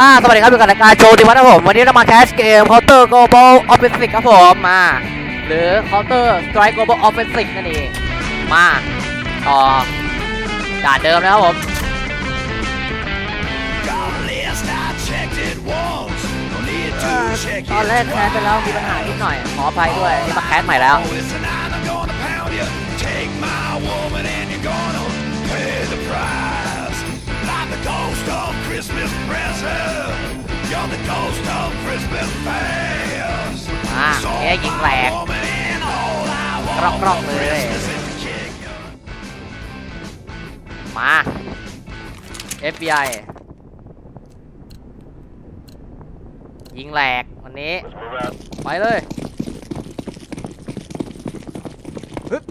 อ่าสวัสดีครับอยู่กับรายการโชว์ดิวัฒน์ครับผม วันนี้เรามาแคสเกม Counter Global Offensive ครับผมมา หรือ Counter Strike Global Offensive นั่นเองมาต่อด่านเดิมนะครับผม ตอนแรกแคสไปแล้วมีปัญหานิดหน่อย ขออภัยด้วยนี่มาแคสใหม่แล้ว Christmas อ่าแค่ยิงแหลกกรอกกรอกเลย มา FBI ยิงแหลกวันนี้ ไปเลยฮึบ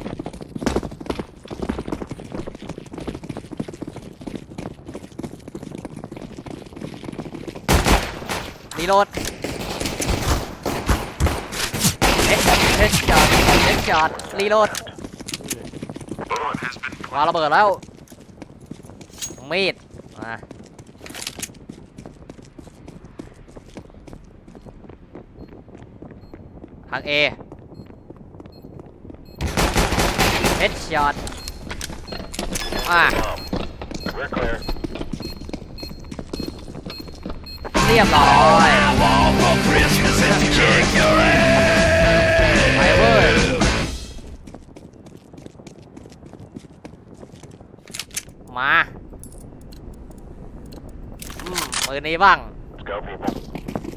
รีโหลด เอ็กเอ็กช็อตเอ็กช็อตรีโหลดวางระเบิดแล้ว มีดมาทาง A เฮดช็อตอะเรียบร้อย นนี้บ้าง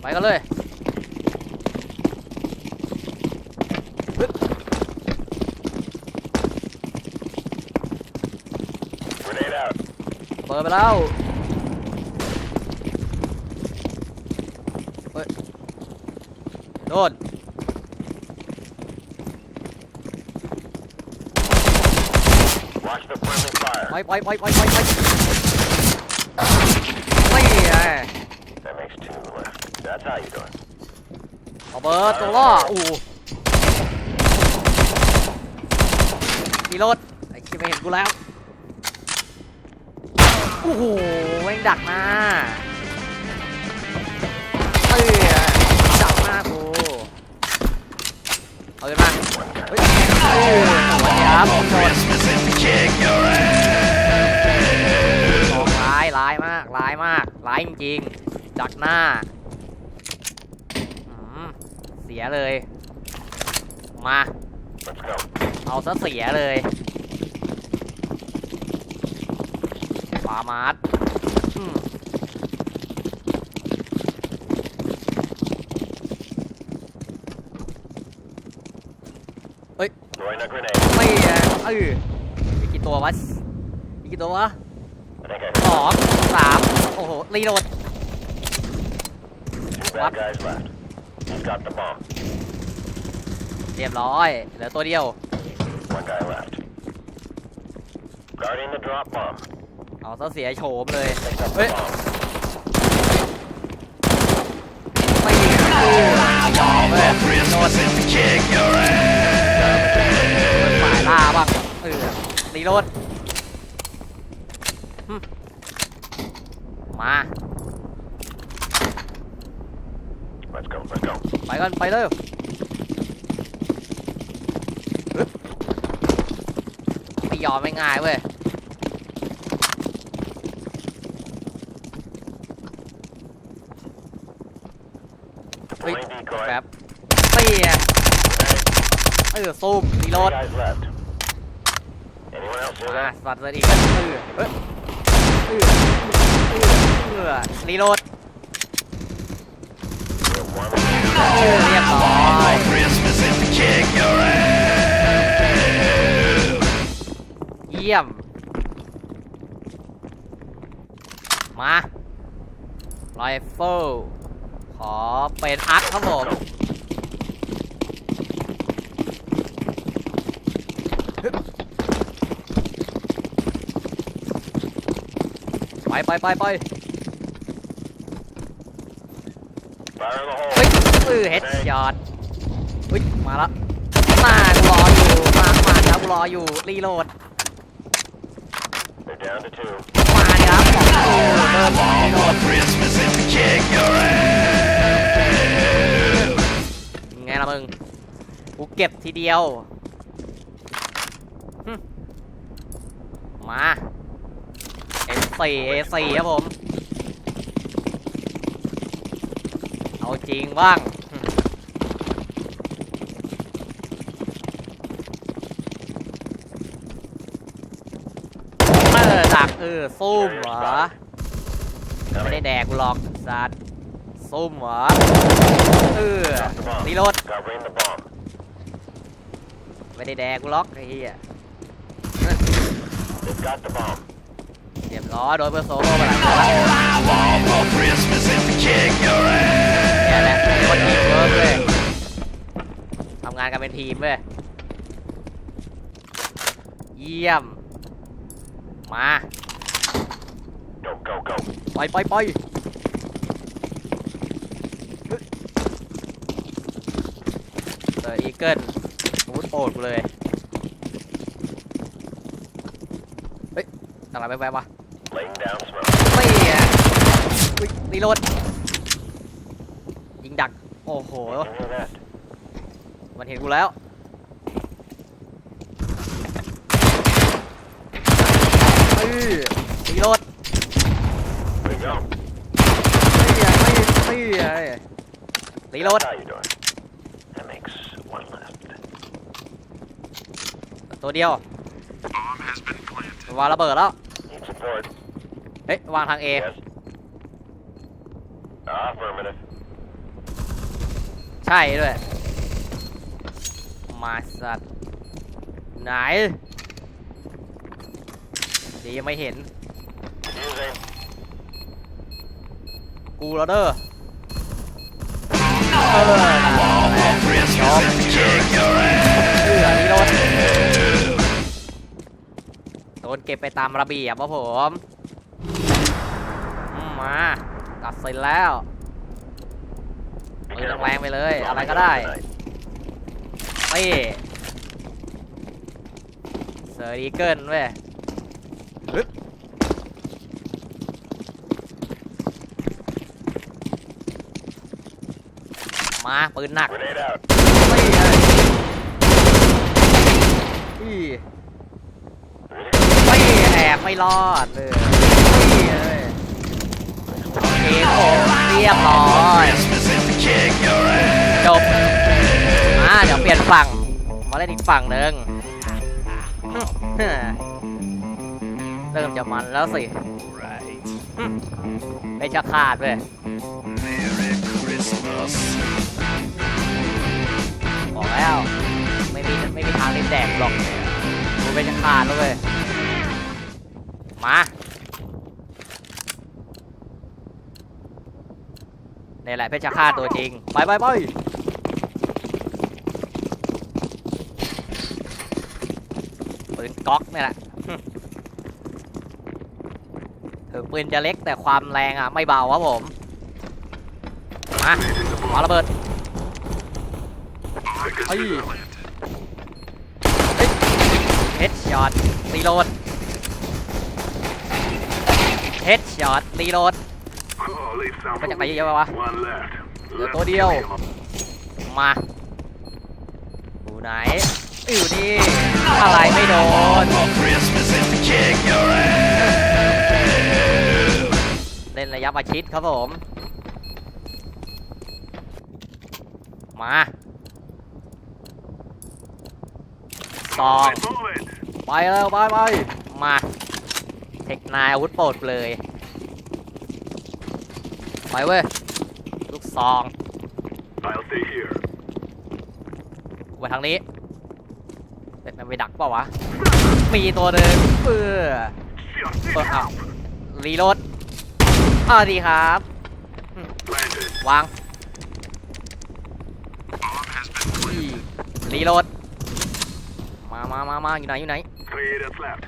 ไปกันเลยเปิดไปแล้วเฮ้ยโดนไปไปไปไปไปไปไม่ไง That makes two left. That's how you do it. เอาเบิร์ดตัวล่ออู้มีรถไอ้คิดไม่เห็นกูแล้วโอ้โหแม่งดักหน้าเอ้ยดักหน้ากูเอาขึ้นมาเฮ้ยเอ้ยสวัสดีครับผมโดน จริงๆดักหน้า เสียเลย มา เอาซะเสียเลยปามาร์ทอืม Throwing a grenade. ไม่เออมีกี่ตัววะ มีกี่ตัววะสองสาม อ้โห รีโหลด two bad guys left. He's got the bomb. เรียบร้อย เหลือตัวเดียว One guy left. Guarding the drop bomb. เอาซะเสียโฉมเลย Picked up the Hey. bomb. ไม่เออเว้ย Christmas is to kick your ass. หมายล่าบ้างเออรีโหลด มา Let's go. Let's go. ไปกันไปเลยฮึบไม่ยอมไม่ง่ายเว้ย Hey. Deploying decoy. แบบตีอะเออซูมรีโหล Three ด guys left. Anyone else hear มา that? สัตว์เลยอีกเออเฮ้ยเออเออ เออรีโหลดเรียบร้อย Christmas is to kick your ass. เยี่ยม มาไรเฟิลขอเป็นอาร์คครับผม ไปไปไปไปเฮ้ยปือเฮดยอดเฮ้ยมาละมากรออยู่มามาครับกรออยู่รีโหลดมาครับโอ้เริ่ไงล่ะมึงกูเก็บทีเดียวมา A4 A4 ครับผม เอาจริงบ้างหึเออดักเออซุ่มเหรอ ไม่ได้แดกกูหรอกสัตว์ซุ่มเหรอ เออรีโหลด Covering the bomb. ไม่ได้แดกกูหรอกไอ้เหี้ย They've got the bomb. เรียบร้อยโดนเพื่อโซโล่ไปแล้ว All I want for Christmas is to kick your ass. เนี่แหละคนทีมเวิร์กเลยทำงานกันเป็นทีมเว้ยเยี่ยม มาปล่อยปล่อยปล่อยเอออีเกิลอาวุธโปรดกูเลย เฮ้ยอะไรไปไปวะ Laying down smoke. ไม่อะอุ๊ยรีโหลดยิงดัก โอ้โห You hear that? มันเห็นกูแล้ว เออรีโหลด There you go. ไม่อะไม่ไม่อะรีโหลด How you doing? That makes one left. ตัวเดียววางระเบิดแล้ว Need support. เฮ้ยวางทาง A Yes. Affirmative. ใช่ด้วย มาสัตว์ ไหน ดียังไม่เห็น Using. กูแล้วเด้อเออ Christmas is to kick your ass. เออนี่โดนโดนเก็บไปตามระเบียบครับผมอื มาตัดเสร็จแล้วมือแรงๆไปเลย อะไรก็ได้เอ้เซอร์ดีเกิลเว้ยมาปืนหนักไม่เลยอีไม่แอบไม่รอดเลย โอเคผมเรียบร้อยจบมาเดี๋ยวเปลี่ยนฝั่ง มาเล่นอีกฝั่งหนึ่งเริ่มจะมันแล้วสิไม่จะขาดเว้ยบอกแล้วไม่มีไม่มีทางเล่นแดกหรอกดูไม่จะขาดแล้วเว้ยมา นี่แหละเพชรฆาตตัวจริง ไปไปไปปืนก๊อกนี่แหละถึงปืนจะเล็กแต่ความแรงอะ ไม่เบาครับผม มามาระเบิดเฮ้ยเฮดช็อตรีโหลดเฮดช็อตรีโหลด มาจากไหนเยอะวะเหลือตัวเดียว มาอยู่ไหนอยู่นี่อะไรไม่โดนเล่นระยะประชิดครับผม มาสองไปแล้วไปไปมา เทคนายอาวุธโปรดเลย ไปเว้ย ลูกซอง I'll stay here. ไปทางนี้เด็มันไปดักเปล่าวะ มีตัวหนึ่งเออเปิดเอารีโหลดอ้าวดีครับ Planted. วางอีรีโหลด มามามามาอยู่ไหนอยู่ไหน Three that's left.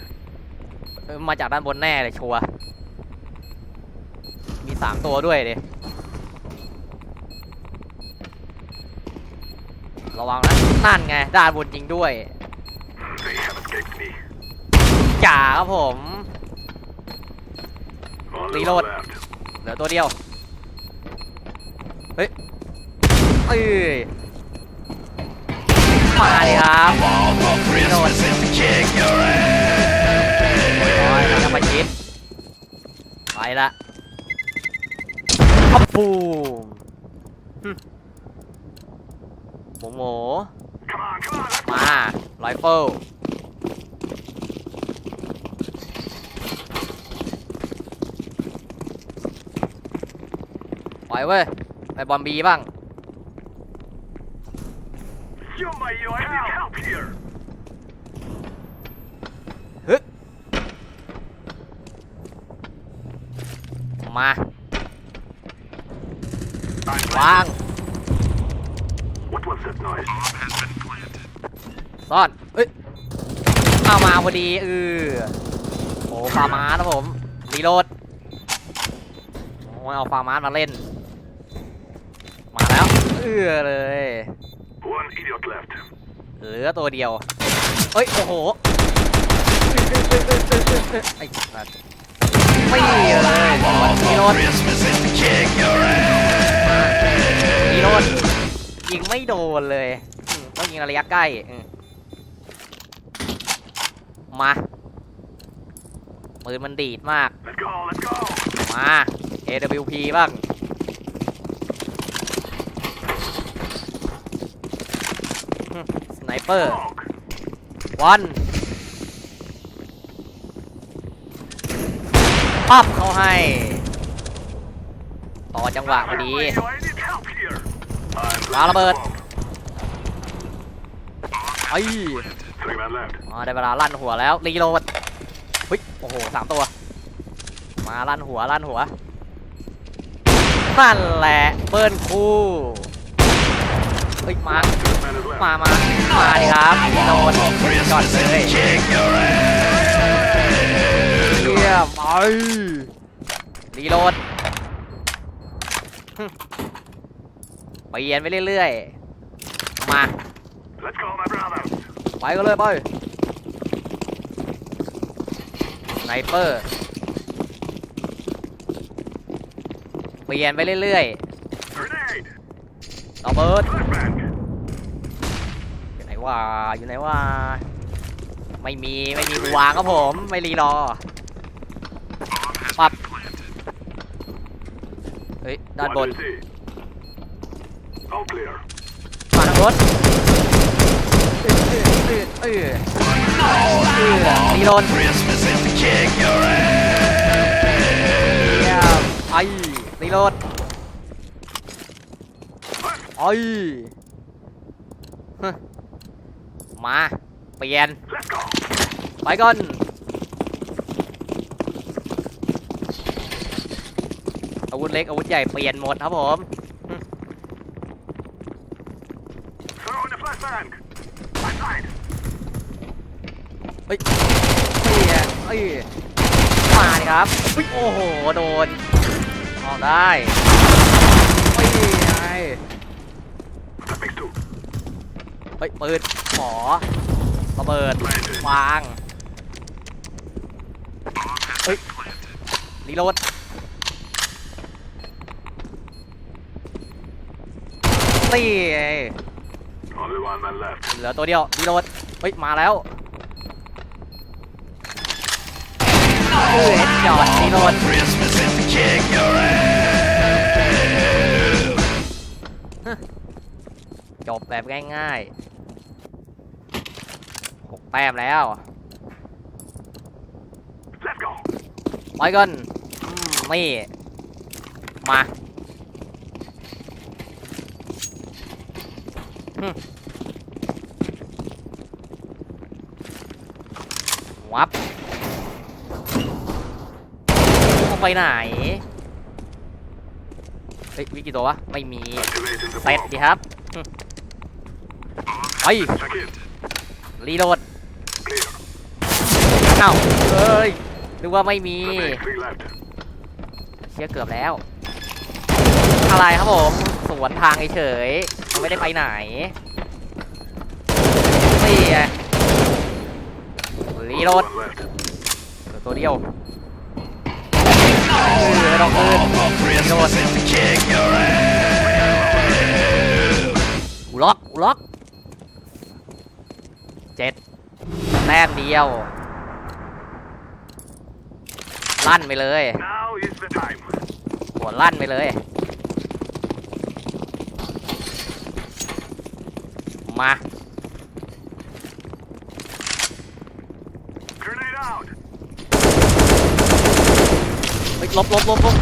เอ้ยมาจากด้านบนแน่เลยชัวร์ มีสามตัวด้วยเดระวังนะนั่นไงด้านบนริงด้วยจ๋าครับผมรีโหลดเหลือตัวเดียว เฮ้ยเอ้ยมาเลยครับรีโหลดไปละ ปูมหมูหมูมาไรเฟิลปล่อยเว้ย ไปบอลบีบ้าง มา วางซ่อนเอ้ยเอามาพอดีเออโอ้ฟาร์มาสนะผมรีโหลดโอ้ยเอาฟาร์มาสมาเล่น มาแล้วเออเลยเหลือตัวเดียวเฮ้ยโอ้โหไอ้สัตว์ ไม่เลยรีโหลดนมีโหลดยิงไม่โดนเลยต้องยิงระยะใกล้มาปืนมันดีดมาก Let's go, let's go. มา AWP บ้างสไนเปอร์ Smoke. วัน ปั๊บเขาให้ ต่อจังหวะพอดี You, I need help here. I'm วางระเบิดไอ้ย Three men left. อ๋อได้เวลาลั่นหัวแล้วรีโหลดเฮ้ยโอ้โหสามตัว มาลั่นหัวลั่นหัวนั่นแหละเบิ้ลคู่เฮ้ยมา มามามาดิครับโดนก่อนเลย ไปรีโหลดฮึเปลี่ยนไปเรื่อยๆ มา Let's go, my brothers. ไปกันเลยไปสไนเปอร์ เปลี่ยนไปเรื่อย Grenade. ๆระเบิด Flashbang. อยู่ไหนวะอยู่ไหนวะไม่มี ไม่มีวางครับผม ไม่รีรอ ปับ เฮ้ย ด้านบน One to see. All clear. มาทางรถเออเออเออเออรีโหลด Christmas is to kick your ass. เยี่ยมไอ้รีโหลดไอ้ฮึมา เปลี่ยน Let's go. ไปก่อน อาวุธเล็กอาวุธใหญ่เปลี่ยนหมดครับผม Throw in the flashbang. My side. เฮ้ยเฮ้ยเฮ้ยมาดิครับเฮ้ยโอ้โหโดนออกได้เฮ้ยไง That makes two. เฮ้ยปืนหมอระเบิด Planted. วางเฮ้ยรีโหลด นี่ไง Only one man left. เหลือตัวเดียวรีโหลดเฮ้ย มาแล้วเฮ้ยจอดรีโหลด Christmas is to kick your ass. จบแบบง่ายๆหกแต้มแล้ว Let's go. ไปกันอืมนี่ มา วับเอาไปไหน เฮ้ย วิกี่ตัววะ ไม่มีเสร็จดีครับไปรีโหลดเอ้าเอ้ยนึกว่าไม่มีเชี่ยเกือบแล้ว อะไรครับผม สวนทางเฉย ไม่ได้ไปไหนนี่ไงรีโหลด One left. เหลือตัวเดียวเออลองคืน All for Christmas is to kick your ass. กูล็อกกูล็อกเจ็ดแต้มเดียว ลั่นไปเลยหัวลั่นไปเลย มา Grenade out. เฮ้ยลบลบลบลบ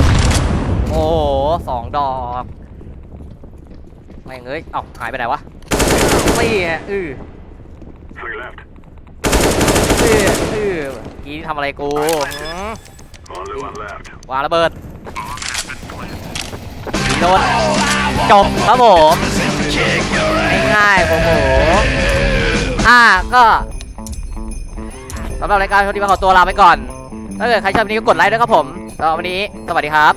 โอ้โหสองดอกไม่งเอ้ยเอ้าหายไปไหนวะนี่ไงอือ Three left. อืออือเมื่อกี้ทำอะไรกูหือ Only one left. วางระเบิดยิง โดนจบครับผมง่ายๆโมโหอ่าก็สำหรับรายการชวนดีมาขอตัวลาไปก่อน ถ้าเกิดใครชอบวันนี้ก็กดไลค์ด้วยครับผมสำหรับวันนี้ สวัสดีครับ